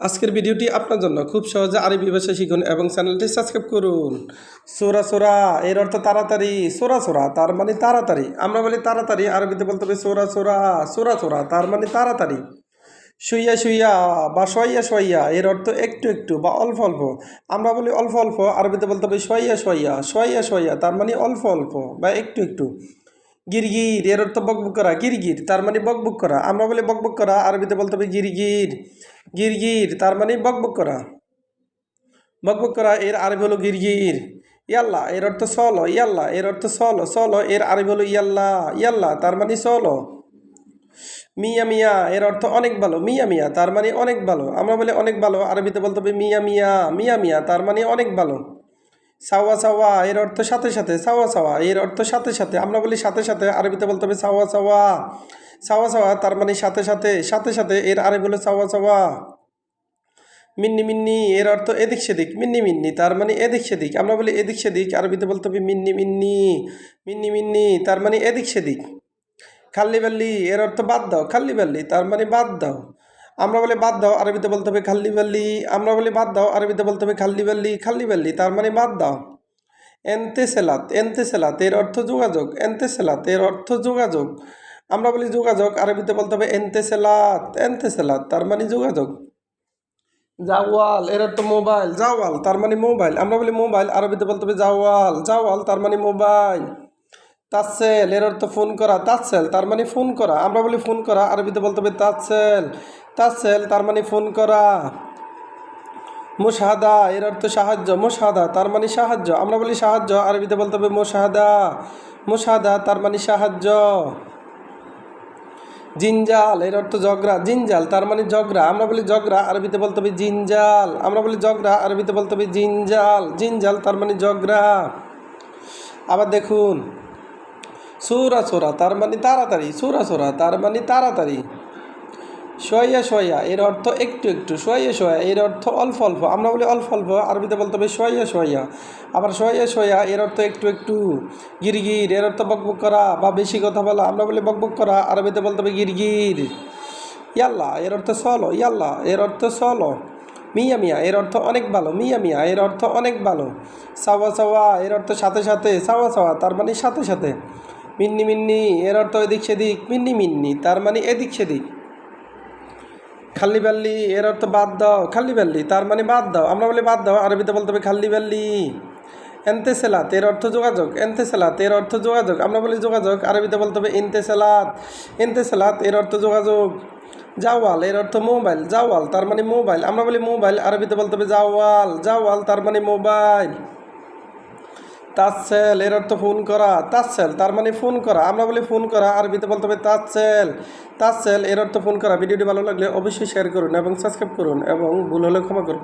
আজকের ভিডিওটি আপনার জন্য। খুব সহজে আরবি ভাষা শিখুন এবং চ্যানেলটি সাবস্ক্রাইব করুন। সোরা সোরা, এর অর্থ তাড়াতাড়ি। সোরা সোরা, তার মানে তাড়াতাড়ি। আমরা বলি তাড়াতাড়ি, আরবিতে বলতে হবে সোরা সোরা সোরা সোরা, তার মানে তাড়াতাড়ি। শুইয়া শুইয়া বা শইয়া শইয়া, এর অর্থ একটু একটু বা অল্প অল্প। আমরা বলি অল্প অল্প, আরবিতে বলতে হবে শইয়া শইয়া শইয়া শইয়া, তার মানে অল্প অল্প বা একটু একটু। গিরগির, এর অর্থ বকবক করা, গিরগির, তার মানে বকবক করা। আমরা বলি বকবক করা, আরবিতে বলতে হবে গিরগির। গিরগির, তার মানে বকবক করা। বকবক করা, এর আরবি হলো গিরগির। ইয়াল্লা, এর অর্থ সলো, ইয়াল্লা, এর অর্থ সলো। সলো, এর আরবি হলো ইয়াল্লা ইয়াল্লা, তার মানে সলো। মিয়া মিয়া, এর অর্থ অনেক ভালো, মিয়া মিয়া, তার মানে অনেক ভালো। আমরা বলি অনেক ভালো, আরবিতে বলতে হবে মিয়া মিয়া মিয়া মিয়া, তার মানে অনেক ভালো। সাওয়া সাওয়া, এর অর্থ সাথে সাথে, সাওয়া সাওয়া, এর অর্থ সাথে সাথে। আমরা বলি সাথে সাথে, আরবিতে বলতে হবে সাওয়া সাওয়া। সাওয়া সাওয়া, তার মানে সাথে সাথে সাথে সাথে, এর আরবি হলো সাওয়া সাওয়া। মিন্নি মিন্নি, এর অর্থ এদিক সেদিক, মিন্নি মিন্নি, তার মানে এদিক সেদিক। আমরা বলি এদিক সেদিক, আরবিতে বলতে হবে মিন্নি মিন্নি মিন্নি মিন্নি, তার মানে এদিক সেদিক। খাল্লি বাল্লি, এর অর্থ বাদ দাও, খাল্লি বাল্লি, তার মানে বাদ দাও। আমরা বলি বাদ দাও আরবিতে বলতে হবে খাল্লি বাল্লি। আমরা বলি বাদ দাও আরবিতে বলতে হবে খাল্লি বাল্লি খাল্লি বাল্লি তার মানে বাদ দাও। এনতে সেলাত এনতে সেলাত এর অর্থ যোগাযোগ এনতে সেলাত এর অর্থ যোগাযোগ। আমরা বলি যোগাযোগ আরবিতে বলতে হবে এনতে সেলাত এনতে সেলাত তার মানে যোগাযোগ। জাওয়াল এর অর্থ মোবাইল। জাওয়াল তার মানে মোবাইল। আমরা বলি মোবাইল আরবিতে বলতে হবে জাওয়াল। জাওয়াল তার মানে মোবাইল। তাৎসেল এর অর্থ ফোন করা। তাৎসেল তার মানে ফোন করা। আমরা বলি ফোন করা আরবিতে বলতে হবে তাৎসেল তাৎসেল তার মানে ফোন করা। মোশাহাদা, এর অর্থ সাহায্য। মোশাহাদা, তার মানে সাহায্য। আমরা বলি সাহায্য, আরবিতে বলতে হবে মোশাহাদা। মোশাহাদা, তার মানে সাহায্য। জিনজাল, এর অর্থ জগরা জিনজাল, তার মানে জগরা আমরা বলি জগরা আরবিতে বলতে হবে জিনজাল। আমরা বলি জগরা আরবিতে বলতে হবে জিনজাল। জিনজাল, তার মানে জগরা আবার দেখুন, সুরা সোরা, তার মানে তাড়াতাড়ি। সুরা সোরা, তার মানে তাড়াতাড়ি। সোয়া সোয়া এর অর্থ একটু একটু সোয়া সোয়া এর অর্থ অল্প অল্প আমরা বলি অল্প অল্প আরবিতে বলতে হবে সোয়া সোয়া আবার সোয়া সোয়া এর অর্থ একটু একটু গিরগির এর অর্থ বকবক করা বা বেশি কথা বলা আমরা বলি বকবক করা আরবিতে বলতে হবে গিরগির ইয়াল্লা এর অর্থ সলো ইয়াল্লা এর অর্থ সলো মিয়া মিয়া এর অর্থ অনেক ভালো মিয়া মিয়া এর অর্থ অনেক ভালো সাওয়া সাওয়া এর অর্থ সাথে সাথে সাওয়া সাওয়া তার মানে সাথে সাথে মিন্নি মিন্নি এর অর্থ এদিক সেদিক মিন্নি মিন্নি তার মানে এদিক সেদিক খাল্লি বাল্লি এর অর্থ বাদ দাও খাল্লি বাল্লি তার মানে বাদ দাও। আমরা বলি বাদ দাও, আরবিতে বলতে হবে খাল্লি বাল্লি এনতে সেলাত এর অর্থ যোগাযোগ। এনতে সেলাত এর অর্থ যোগাযোগ। আমরা বলি যোগাযোগ, আরবিতে বলতে হবে ইনতে সেলাত ইনতে সেলাত এর অর্থ যোগাযোগ। জাওয়াল, এর অর্থ মোবাইল। জাওয়াল, তার মানে মোবাইল। আমরা বলি মোবাইল, আরবিতে বলতে হবে জাওয়াল। জাওয়াল, তার মানে মোবাইল। তাৎসেল এর অর্থ ফোন করা। তাচ্ছেল, তার মানে ফোন করা। আমরা বলি ফোন করা, আরবিতে বলতে হবে তাচ্ছেল। তাচ্ছেল, এর অর্থ ফোন করা। ভিডিওটি ভালো লাগলে অবশ্যই শেয়ার করুন এবং সাবস্ক্রাইব করুন এবং ভুল হলে ক্ষমা করুন।